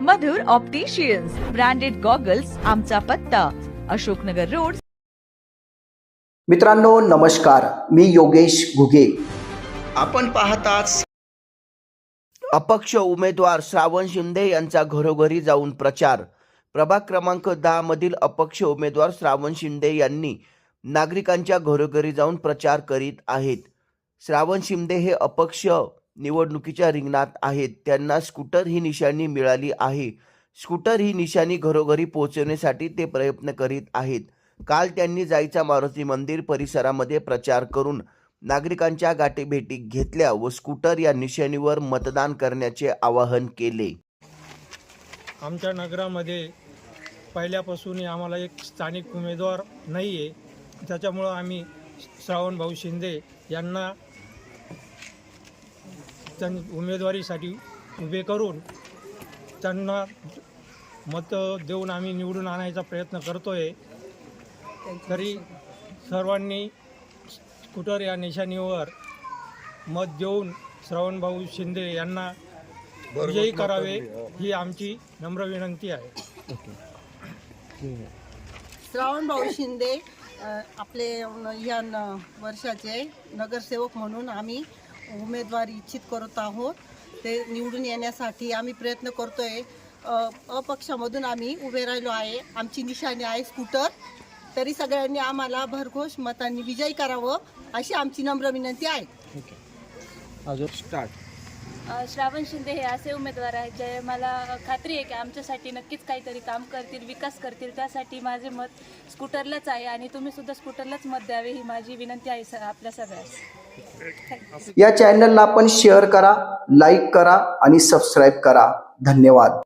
मधुर opticians branded goggles आमचा पत्ता Ashoknagar road. मित्रांनो नमस्कार. मी योगेश घुगे. आपण पाहताच अपक्ष उमेदवार श्रावण शिंदे यांचा घरोघरी जाऊन प्रचार. प्रभाग क्रमांक दहा मधील अपक्ष उमेदवार श्रावण शिंदे यांनी नागरिकांच्या घरोघरी जाऊन प्रचार करीत आहेत. श्रावण शिंदे हे अपक्ष निवडणुकीच्या रिंगणात आहेत. त्यांना स्कूटर ही निशाणी मिळाली आहे. स्कूटर ही निशाणी घरोघरी पोहोचवण्यासाठी ते प्रयत्न करीत आहेत. काल त्यांनी जायचा मारुती मंदिर परिसरामध्ये प्रचार करून नागरिकांच्या गाठीभेटी घेतल्या व स्कूटर या निशाणीवर मतदान करण्याचे आवाहन केले. आमच्या नगरामध्ये पहिल्यापासूनही आम्हाला एक स्थानिक उमेदवार नाही आहे त्याच्यामुळं आम्ही श्रावणभाऊ शिंदे यांना त्यां उमेदवारीसाठी उभे करून त्यांना मत देऊन आम्ही निवडून आणायचा प्रयत्न करतो आहे तरी सर्वांनी स्कूटर या निशाणीवर मत देऊन श्रावणभाऊ शिंदे यांना विजयी करावे ही. आमची नम्र विनंती आहे. श्रावण भाऊ शिंदे आपले न- या न- वर्षाचे नगरसेवक म्हणून आम्ही उमेदवार इच्छित करत आहोत. ते निवडून येण्यासाठी आम्ही प्रयत्न करतोय. आहे अपक्षामधून आम्ही उभे राहिलो आहे. आमची निशाणी आहे स्कूटर. तरी सगळ्यांनी आम्हाला भरघोष मतांनी विजयी करावं अशी आमची नम्र विनंती आहे. स्टार्ट श्रावण शिंदे हे असे उमेदवार आहेत जे मला खात्री आहे की आमच्यासाठी नक्कीच काहीतरी काम करतील विकास करतील. त्यासाठी माझे मत स्कूटरलाच आहे आणि तुम्ही सुद्धा स्कूटरलाच मत द्यावे ही माझी विनंती आहे सर आपल्या सगळ्यास या चॅनलला आपण शेअर करा लाईक करा आणि सबस्क्राईब करा. धन्यवाद.